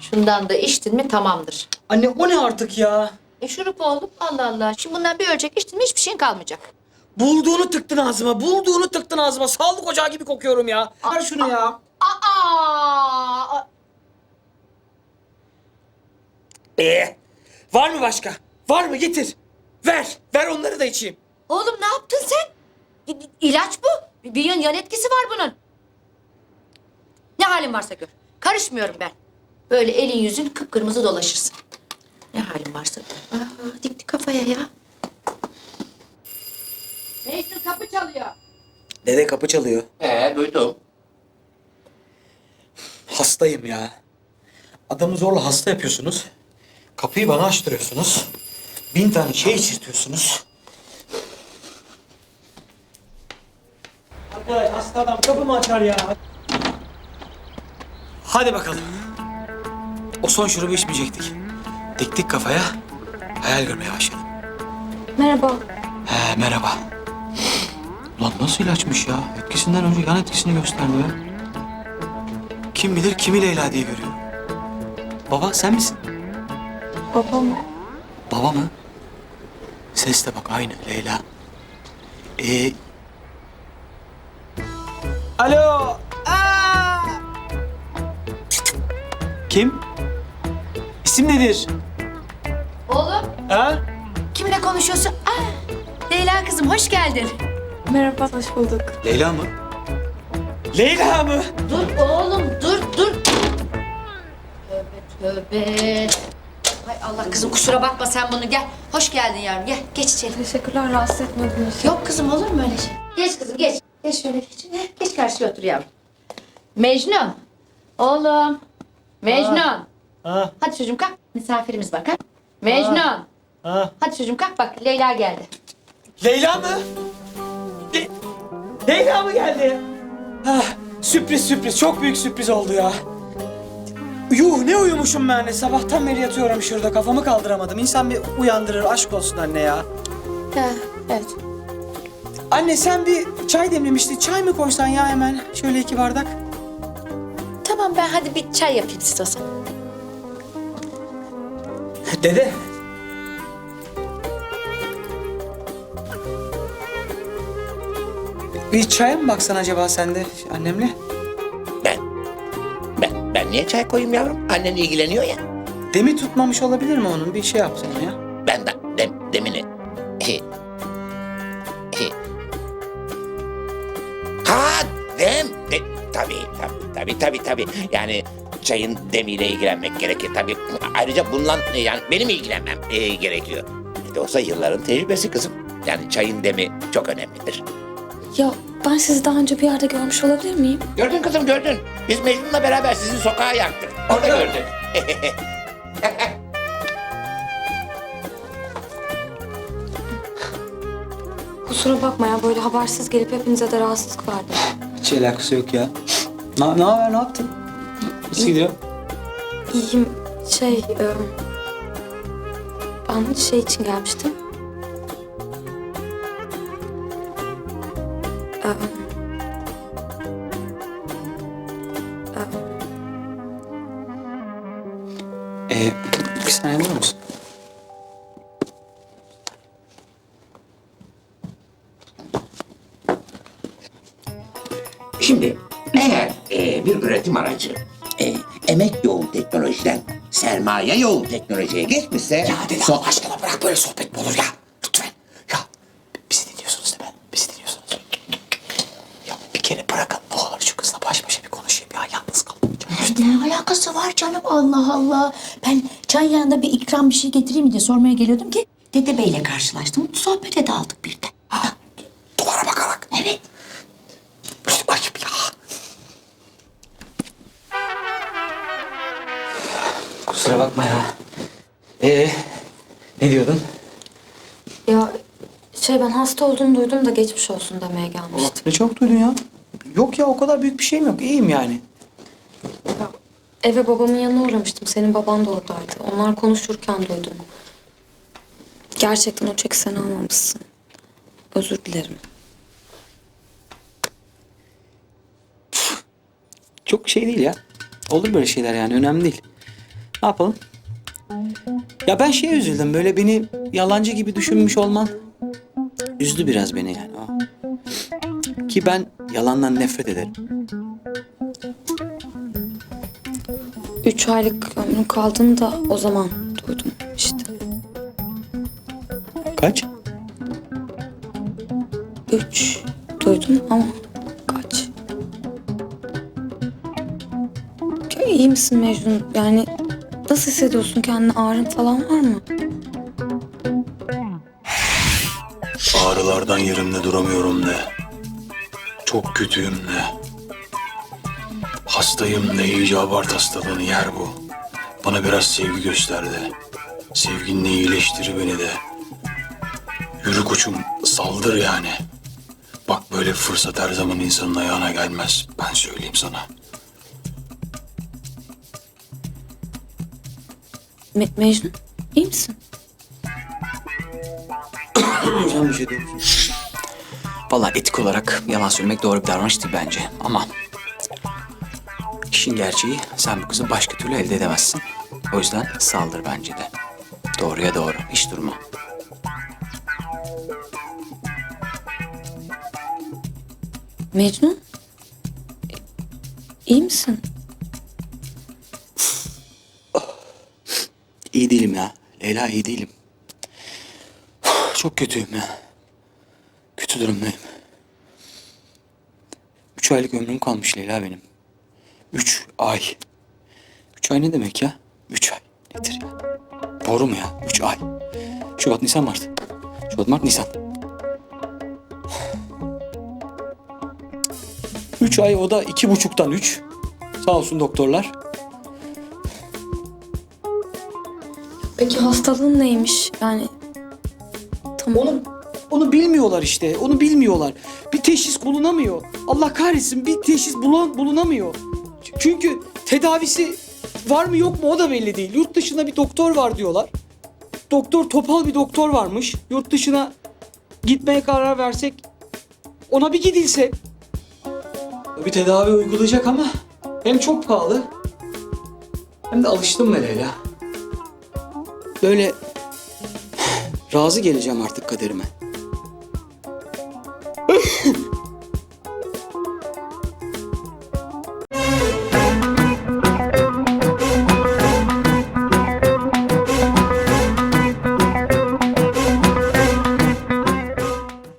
Şundan da içtin mi tamamdır. Anne o ne artık ya? E şurup oğlum Allah Allah. Şimdi bundan bir ölçek içtin mi hiçbir şeyin kalmayacak. Bulduğunu tıktın ağzıma, bulduğunu tıktın ağzıma. Sağlık ocağı gibi kokuyorum ya. Ver şunu ya. Aa! Ee, var mı başka? Var mı? Getir. Ver. Ver onları da içeyim. Oğlum ne yaptın sen? İ- İlaç bu. Bir yan, yan etkisi var bunun. Ne halin varsa gör. Karışmıyorum ben. Böyle elin yüzün kıpkırmızı dolaşırsın. Ne halin varsa. Aa, dikti kafaya ya. Mecnun kapı çalıyor. Dede kapı çalıyor. Ee duydum. Hastayım ya. Adamı zorla hasta yapıyorsunuz. Kapıyı bana açtırıyorsunuz. Bin tane şey içirtiyorsunuz. Arkadaş hasta adam kapımı açar ya. Hadi bakalım. O son şurubu içmeyecektik. Diktik kafaya. Hayal görmeye başladım. Merhaba. He merhaba. Ulan nasıl ilaçmış ya? Etkisinden önce yan etkisini gösterdi ya. Kim bilir kimi Leyla diye görüyor. Baba sen misin? Babam Baba mı? Ses de bak aynı Leyla. Ee... Alo. Aa! Kim? İsim nedir? Oğlum Ha? kimle konuşuyorsun? Aa, Leyla kızım hoş geldin. merhaba, hoş bulduk. Leyla mı? Leyla mı? Dur oğlum dur dur. Tövbe tövbe. Hay Allah kızım kusura bakma sen bunu gel. Hoş geldin yavrum gel geç içeri. Teşekkürler, rahatsız etmediniz. Yok kızım olur mu öyle şey? Geç kızım geç. Geç şöyle geç. Heh, Geç karşıya otur yavrum. Mecnun. Oğlum. Mecnun. Ha, Hadi çocuğum kalk. Misafirimiz bak ha. Mecnun. ha. Hadi çocuğum kalk bak Leyla geldi. Leyla mı? Le- Leyla mı geldi? Ah, sürpriz sürpriz. Çok büyük sürpriz oldu ya. Yuh ne uyumuşum ben de. Sabahtan beri yatıyorum şurada. Kafamı kaldıramadım. İnsan bir uyandırır. Aşk olsun anne ya. Ha, evet. Anne sen bir çay demlemiştin. Çay mı koysan ya hemen? Şöyle iki bardak. Tamam ben hadi bir çay yapayım size o zaman. Dede. Bir çaya mı baksan acaba sen de annemle? Ben. Ben, ben niye çay koyayım yavrum? Annen ilgileniyor ya. Demi tutmamış olabilir mi onun? Bir şey yapsana ya. Ben de dem, demini. ha dem. De, tabii tabii tabii tabii tabii. Yani çayın demiyle ilgilenmek gerekir tabii. Ayrıca bundan yani benim ilgilenmem e, gerekiyor. Ne de olsa yılların tecrübesi kızım. Yani çayın demi çok önemlidir. Ya ben sizi daha önce bir yerde görmüş olabilir miyim? Gördün kızım gördün. Biz Mecnun'la beraber sizi sokağa yaktık. Orada gördün. Kusura bakma ya böyle habersiz gelip hepinize de rahatsızlık verdim. Hiç alakası yok ya. Ne, ne haber, ne yaptın? Nasıl gidiyor? İyiyim. Şey, e, ben şey için gelmiştim. E, Ee, bir saniye durur musun? Şimdi eğer e, bir üretim aracı e, emek yoğun teknolojiden sermaye yoğun teknolojiye geçmişse... Ya Dede Allah aşkına bırak böyle sohbet mi olur ya? Lütfen. Ya bizi dinliyorsunuz değil mi? Bizi dinliyorsunuz. Ya bir kere bırakın ne olur şu kızla baş başa bir konuşayım ya. Yalnız kalmayacağım. Ne alakası var canım Allah Allah. Ben çay yanında bir ikram bir şey getireyim mi diye sormaya geliyordum ki Dede Bey'le karşılaştım. Sohbete daldık bir Kusura bakma ya. Ee, ne diyordun? ya şey ben hasta olduğunu duydum da geçmiş olsun demeye gelmiştim. Ne çok duydun ya. Yok ya o kadar büyük bir şeyim yok. İyiyim yani. Ya, eve babamın yanına uğramıştım. Senin baban da oradaydı. Onlar konuşurken duydum. Gerçekten o çeki sen almamışsın. Özür dilerim. Çok şey değil ya. Olur böyle şeyler yani önemli değil. Ne yapalım? Ya ben şeye üzüldüm. Böyle beni yalancı gibi düşünmüş olman üzdü biraz beni yani. o. Ki ben yalandan nefret ederim. Üç aylık ömrüm kaldığını da o zaman duydum işte. Kaç? Üç duydum ama kaç? Ya iyi misin Mecnun? Yani nasıl hissediyorsun kendini? Ağrın falan var mı? Ağrılardan yerimde duramıyorum de. Çok kötüyüm de. Hastayım de iyice abart hastalığını yer bu. Bana biraz sevgi göster de. Sevginle iyileştir beni de. Yürü koçum saldır yani. Bak böyle fırsat her zaman insanın ayağına gelmez. Ben söyleyeyim sana. Me- Mecnun iyi misin? Sen bir şey diyor musun? Valla etik olarak yalan söylemek doğru bir davranış değil bence. Ama işin gerçeği sen bu kızı başka türlü elde edemezsin. O yüzden saldır bence de. Doğruya doğru. Hiç durma. Mecnun? İyi misin? İyi değilim ya. Leyla iyi değilim. Çok kötüyüm ya. Kötü durumdayım. Üç aylık ömrüm kalmış Leyla benim. Üç ay. Üç ay ne demek ya? Üç ay. Nedir ya? Doğru mu ya? Üç ay. Şubat, Nisan, Mart. Şubat, Mart, Nisan. Üç ay o da iki buçuktan üç. Sağ olsun doktorlar. Peki hastalığın neymiş? Yani tam Onu, onu bilmiyorlar işte. Onu bilmiyorlar. Bir teşhis bulunamıyor. Allah kahretsin bir teşhis bulan, bulunamıyor. Çünkü tedavisi var mı yok mu o da belli değil. Yurt dışında bir doktor var diyorlar. Doktor topal bir doktor varmış. Yurt dışına gitmeye karar versek ona bir gidilse bir tedavi uygulayacak ama hem çok pahalı hem de alıştım ben Leyla. Böyle razı geleceğim artık kaderime.